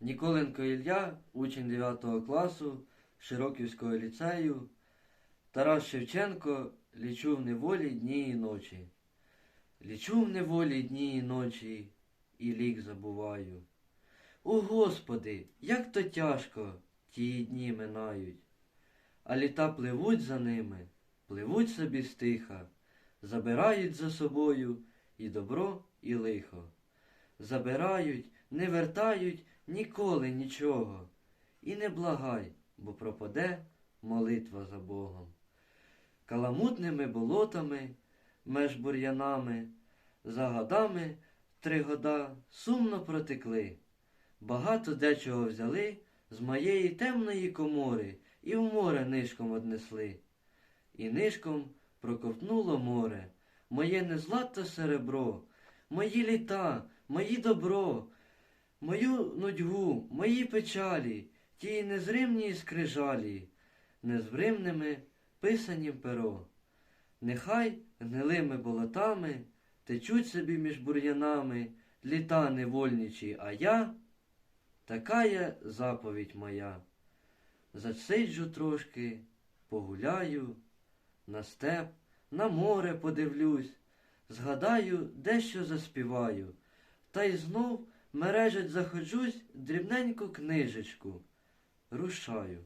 Ніколенко Ілля, учень 9 класу Широківського ліцею. Тарас Шевченко лічу в неволі дні і ночі. Лічу в неволі дні і ночі, і лік забуваю. О Господи, як то тяжко ті дні минають. А літа пливуть за ними, пливуть собі стиха, забирають за собою і добро, і лихо. Забирають, не вертають ніколи нічого. І не благай, бо пропаде молитва за Богом. Каламутними болотами, меж бур'янами, за годами три года сумно протекли. Багато дечого взяли з моєї темної комори і в море нишком однесли. І нишком проковтнуло море, моє незлате серебро, мої літа, мої добро, мою нудьгу, мої печалі, ті незримні скрижалі, незримними писанім перо. Нехай гнилими болотами течуть собі між бур'янами літа невольничі, а я така є заповідь моя. Засиджу трошки, погуляю, на степ, на море подивлюсь, згадаю, дещо заспіваю, та й знов мережить заходжусь дрібненьку книжечку. Рушаю.